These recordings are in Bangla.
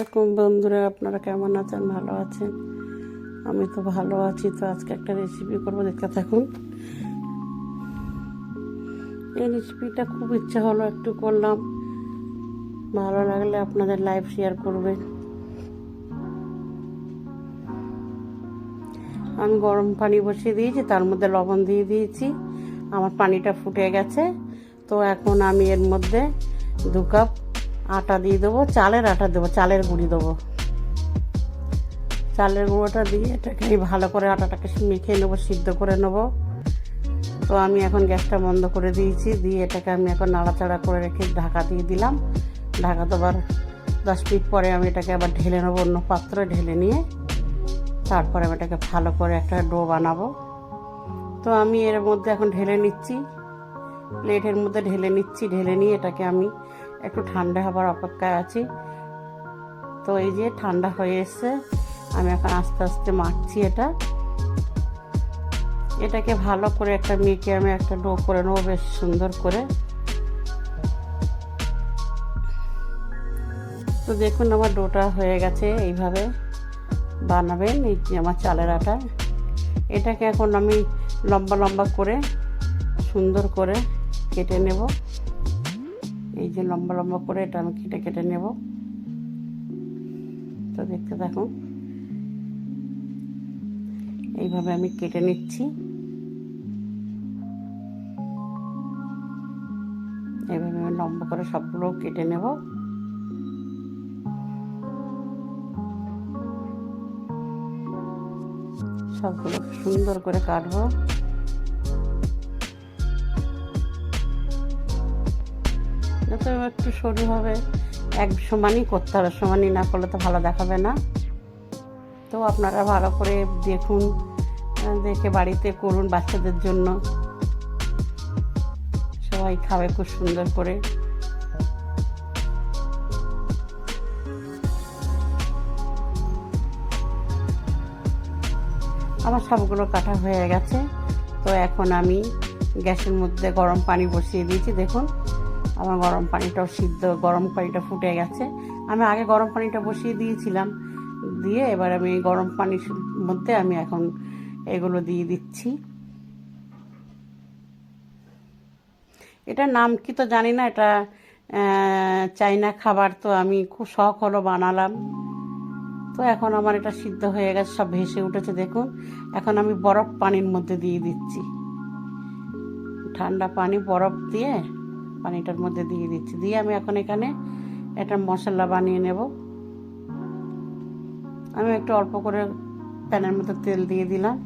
আলাইকুম বন্ধুরা, আপনারা কেমন আছেন? ভালো আছেন? আমি তো ভালো আছি, তো আজকে একটা রেসিপি করব, দেখতে থাকুন। এই রেসিপিটা খুব ইচ্ছা হলো একটু করলাম। ভালো লাগলে আপনাদের লাইভ শেয়ার করবেন। আমি গরম পানি বসিয়ে দিয়েছি, তার মধ্যে লবণ দিয়ে দিয়েছি। আমার পানিটা ফুটে গেছে। তো এখন আমি এর মধ্যে দু কাপ আটা দিয়ে দেবো, চালের আটা দেবো, চালের গুঁড়ি দেবো। চালের গুঁড়োটা দিয়ে এটাকে ভালো করে আটাটাকে মেখে নেব, সিদ্ধ করে নেব। তো আমি এখন গ্যাসটা বন্ধ করে দিয়েছি, দিয়ে এটাকে আমি এখন নাড়াচাড়া করে রেখে ঢাকা দিয়ে দিলাম। ঢাকা দেবার দশ মিনিট পরে আমি এটাকে আবার ঢেলে নেব, অন্য পাত্রে ঢেলে নিয়ে। তারপরে আমি এটাকে ভালো করে একটা ডো বানাবো। তো আমি এর মধ্যে এখন ঢেলে নিচ্ছি। প্লেটের মধ্যে ঢেলে নিচ্ছি, ঢেলে নিয়ে এটাকে আমি একটু ঠান্ডা হবার অপেক্ষায় আছি। তো এই যে ঠান্ডা হয়ে এসছে, আমি এখন আস্তে আস্তে মাখছি এটা। এটাকে ভালো করে একটা মেখে আমি একটা ডো করে নেব, বেশ সুন্দর করে। তো দেখুন আমার ডোটা হয়ে গেছে, এইভাবে বানাবেন এই যে আমার চালের আটা এটাকে এখন আমি লম্বা লম্বা করে সুন্দর করে কেটে নেব। এই যে লম্বা লম্বা করে এটা আমি কেটে কেটে নেব। তো দেখতে থাকুন এইভাবে আমি কেটে নিচ্ছি। এইভাবে আমি লম্বা করে সবগুলো কেটে নেব। সবগুলো সুন্দর করে কাটবো। যাতে একটু সরু হবে। এক সমানই করতে হবে, সমানই না করলে তো ভালো দেখাবে না। তো আপনারা ভালো করে দেখুন দেখে বাড়িতে করুন বাচ্চাদের জন্য। সবাই খাবে খুব সুন্দর করে। আমার সবগুলো কাটা হয়ে গেছে। তো এখন আমি গ্যাসের মধ্যে গরম পানি বসিয়ে দিয়েছি, দেখুন। আমার গরম পানিটাও সিদ্ধ, গরম পানিটা ফুটে গেছে। আমি আগে গরম পানিটা বসিয়ে দিয়েছিলাম। দিয়ে এবার আমি গরম পানির মধ্যে আমি এখন এগুলো দিয়ে দিচ্ছি। এটা নাম কি তো জানি না, এটা চাইনা খাবার তো আমি খুব শখ হলো বানালাম। তো এখন আমার এটা সিদ্ধ হয়ে গেছে, সব ভেসে উঠেছে, দেখুন। এখন আমি বরফ পানির মধ্যে দিয়ে দিচ্ছি। ঠান্ডা পানি বরফ দিয়ে পানিটার মধ্যে দিয়ে দিচ্ছি। দিয়ে আমি এখন এখানে একটা মশলা বানিয়ে নেব। আমি একটু অল্প করে প্যানের মধ্যে তেল দিয়ে দিলাম।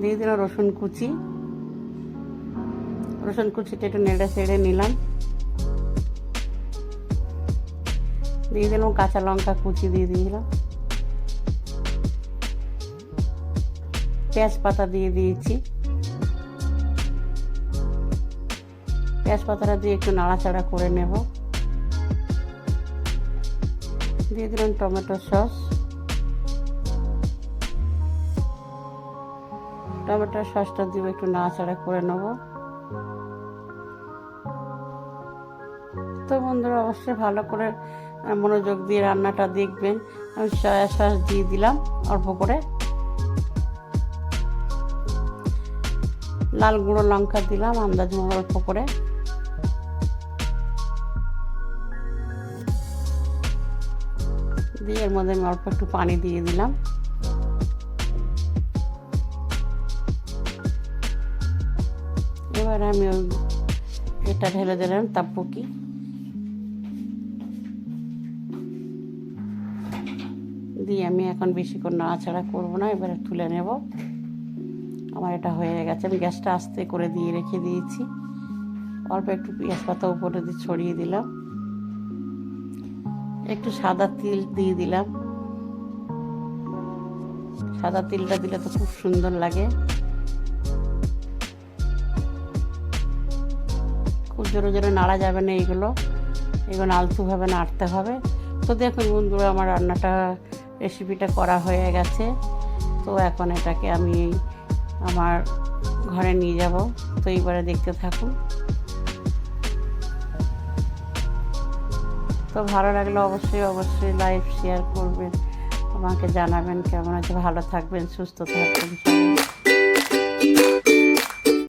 দিয়ে দিলাম রসুন কুচি। রসুন কুচিটা একটু নেড়ে চেড়ে নিলাম। দিয়ে দিলাম কাঁচা লঙ্কা কুচি দিয়ে দিলাম। পেঁয়াজ পাতা দিয়ে দিয়েছি। পেঁয়াজ পাতাটা দিয়ে একটু নাড়াচাড়া করে নেব। দিয়ে দিলাম টমেটো সস। টমেটো সসটা দিয়ে একটু নাড়াচাড়া করে নেব। তো বন্ধুরা, অবশ্যই ভালো করে মনোযোগ দিয়ে রান্নাটা দেখবেন। আমি সয়া সস দিয়ে দিলাম অল্প করে। লাল গুঁড়ো লঙ্কা দিলাম, আন্দাজ মতো অল্প করে। দিয়ে এর মধ্যে আমি অল্প একটু পানি দিয়ে দিলাম। এবার আমি এটা ঢেলে দিলাম তাপ্পুকি। দিয়ে আমি এখন বেশিক্ষণ নাড়াচাড়া করব না, এবারে তুলে নেব। আমার এটা হয়ে গেছে, আমি গ্যাসটা আস্তে করে দিয়ে রেখে দিয়েছি। অল্প একটু পেঁয়াজ পাতা উপরে দিয়ে ছড়িয়ে দিলাম। একটু সাদা তিল দিয়ে দিলাম। সাদা তিলটা দিলে তো খুব সুন্দর লাগে। খুব জোরে জোরে নাড়া যাবে না এইগুলো এগুলো আলতুভাবে নাড়তে হবে। তো দেখুন বন্ধুরা, আমার রান্নাটা রেসিপিটা করা হয়ে গেছে। তো এখন এটাকে আমি আমার ঘরে নিয়ে যাব। তো এইবারে দেখতে থাকুন। তো ভালো লাগলে অবশ্যই অবশ্যই লাইভ শেয়ার করবেন আমাকে জানাবেন কেমন আছে ভালো থাকবেন, সুস্থ থাকবেন।